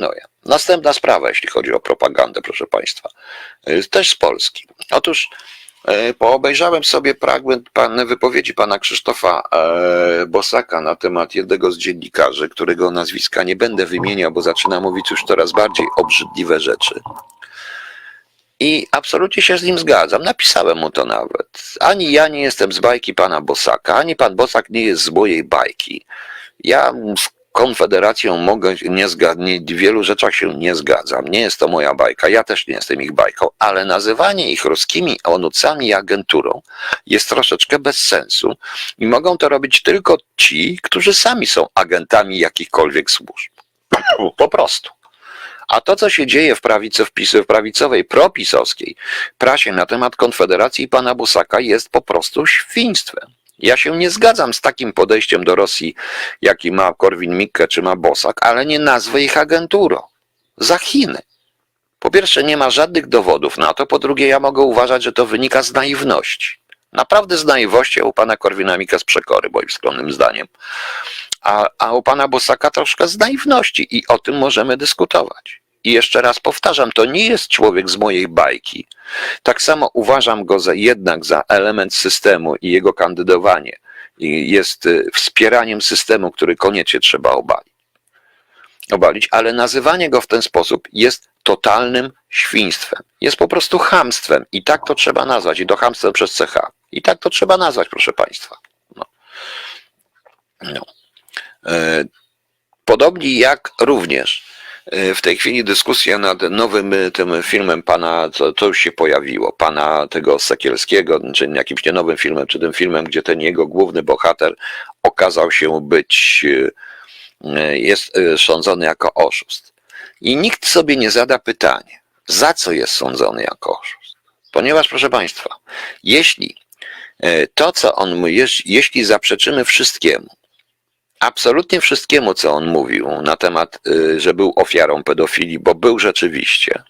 No ja. Następna sprawa, jeśli chodzi o propagandę, proszę Państwa, y, też z Polski. Otóż e, poobejrzałem sobie fragment pan, wypowiedzi pana Krzysztofa e, Bosaka na temat jednego z dziennikarzy, którego nazwiska nie będę wymieniał, bo zaczyna mówić już coraz bardziej obrzydliwe rzeczy. I absolutnie się z nim zgadzam. Napisałem mu to nawet. Ani ja nie jestem z bajki pana Bosaka, ani pan Bosak nie jest z mojej bajki. Ja Konfederacją mogę nie zgadnieć, w wielu rzeczach się nie zgadzam. Nie jest to moja bajka, ja też nie jestem ich bajką, ale nazywanie ich ruskimi onucami i agenturą jest troszeczkę bez sensu i mogą to robić tylko ci, którzy sami są agentami jakichkolwiek służb. Po prostu. A to, co się dzieje w, prawicy, w, pis, w prawicowej, propisowskiej prasie na temat Konfederacji i pana Busaka jest po prostu świństwem. Ja się nie zgadzam z takim podejściem do Rosji, jaki ma Korwin-Mikke czy ma Bosak, ale nie nazwę ich agenturą. Za Chiny. Po pierwsze, nie ma żadnych dowodów na to, po drugie, ja mogę uważać, że to wynika z naiwności. Naprawdę z naiwności, a u pana Korwina-Mikke z przekory, moim skromnym zdaniem. A, a u pana Bosaka troszkę z naiwności i o tym możemy dyskutować. I jeszcze raz powtarzam, to nie jest człowiek z mojej bajki. Tak samo uważam go za, jednak za element systemu i jego kandydowanie i jest y, wspieraniem systemu, który koniecznie trzeba obalić. obalić. Ale nazywanie go w ten sposób jest totalnym świństwem. Jest po prostu chamstwem i tak to trzeba nazwać. I to chamstwem przez CH. I tak to trzeba nazwać, proszę Państwa. No. No. E, Podobnie jak również w tej chwili dyskusja nad nowym e, tym filmem pana, to, to już się pojawiło, pana tego Sekielskiego, czy jakimś nie nowym filmem, czy tym filmem, gdzie ten jego główny bohater okazał się być, e, jest e, sądzony jako oszust. I nikt sobie nie zada pytanie, za co jest sądzony jako oszust. Ponieważ, proszę Państwa, jeśli e, to, co on jeśli zaprzeczymy wszystkiemu, absolutnie wszystkiemu, co on mówił na temat, y, że był ofiarą pedofilii, bo był rzeczywiście.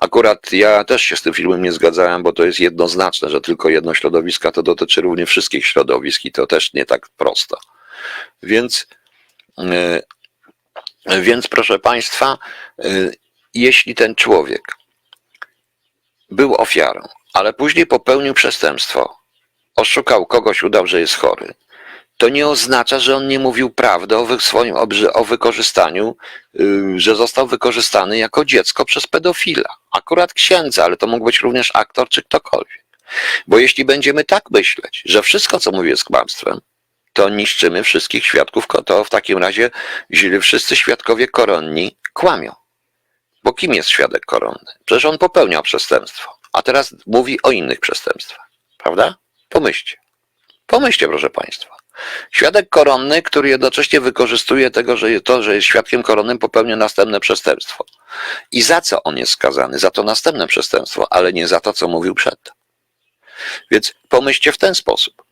Akurat ja też się z tym filmem nie zgadzałem, bo to jest jednoznaczne, że tylko jedno środowisko to dotyczy również wszystkich środowisk i to też nie tak prosto. Więc, y, więc proszę Państwa, y, jeśli ten człowiek był ofiarą, ale później popełnił przestępstwo, oszukał kogoś, udał, że jest chory, to nie oznacza, że on nie mówił prawdy o wy- swoim o wykorzystaniu, yy, że został wykorzystany jako dziecko przez pedofila. Akurat księdza, ale to mógł być również aktor czy ktokolwiek. Bo jeśli będziemy tak myśleć, że wszystko, co mówię, jest kłamstwem, to niszczymy wszystkich świadków, to w takim razie źle wszyscy świadkowie koronni kłamią. Bo kim jest świadek koronny? Przecież on popełniał przestępstwo, a teraz mówi o innych przestępstwach. Prawda? Pomyślcie. Pomyślcie, proszę Państwa. Świadek koronny, który jednocześnie wykorzystuje tego, że to, że jest świadkiem koronnym, popełnia następne przestępstwo. I za co on jest skazany? Za to następne przestępstwo, ale nie za to, co mówił przedtem. Więc pomyślcie w ten sposób.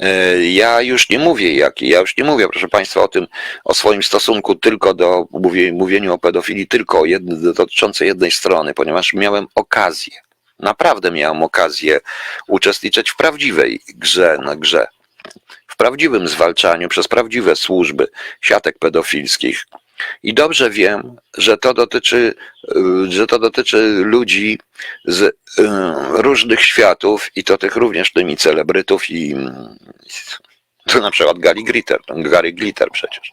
E, Ja już nie mówię, jaki, ja już nie mówię, proszę Państwa, o tym, o swoim stosunku tylko do mówię, mówieniu o pedofilii, tylko o jednej, dotyczącej jednej strony, ponieważ miałem okazję, naprawdę miałem okazję uczestniczyć w prawdziwej grze na grze prawdziwym zwalczaniu przez prawdziwe służby siatek pedofilskich. I dobrze wiem, że to dotyczy, y, że to dotyczy ludzi z y, różnych światów i to tych również tymi celebrytów i to na przykład Gary Glitter, Gary Glitter przecież.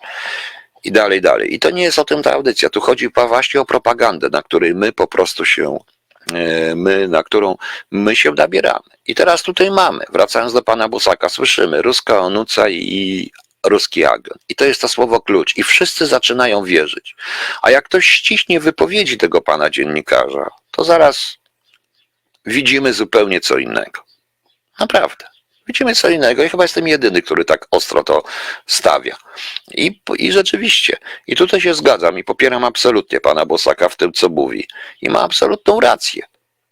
I dalej, dalej. I to nie jest o tym ta audycja. Tu chodzi właśnie o propagandę, na której my po prostu się, my, na którą my się nabieramy. I teraz tutaj mamy, wracając do pana Busaka, słyszymy ruska onuca i ruski agent. I to jest to słowo klucz. I wszyscy zaczynają wierzyć. A jak ktoś ściśnie wypowiedzi tego pana dziennikarza, to zaraz widzimy zupełnie co innego. Naprawdę. Widzimy co innego i chyba jestem jedyny, który tak ostro to stawia. I, I rzeczywiście, i tutaj się zgadzam i popieram absolutnie pana Bosaka w tym, co mówi. I ma absolutną rację.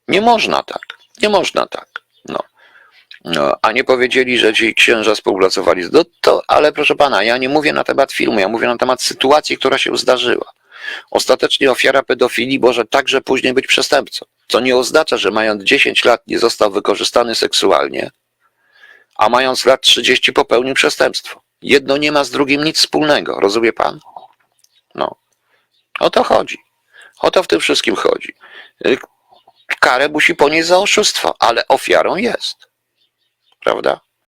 Nie można tak. Nie można tak. No. No, a nie powiedzieli, że ci księża współpracowali. No to, ale proszę pana, ja nie mówię na temat filmu, ja mówię na temat sytuacji, która się zdarzyła. Ostatecznie ofiara pedofilii może także później być przestępcą. Co nie oznacza, że mając 10 lat nie został wykorzystany seksualnie, a mając lat 30 popełnił przestępstwo. Jedno nie ma z drugim nic wspólnego, rozumie pan? No. O to chodzi. O to w tym wszystkim chodzi. Y, Karę musi ponieść za oszustwo, ale ofiarą jest. Prawda?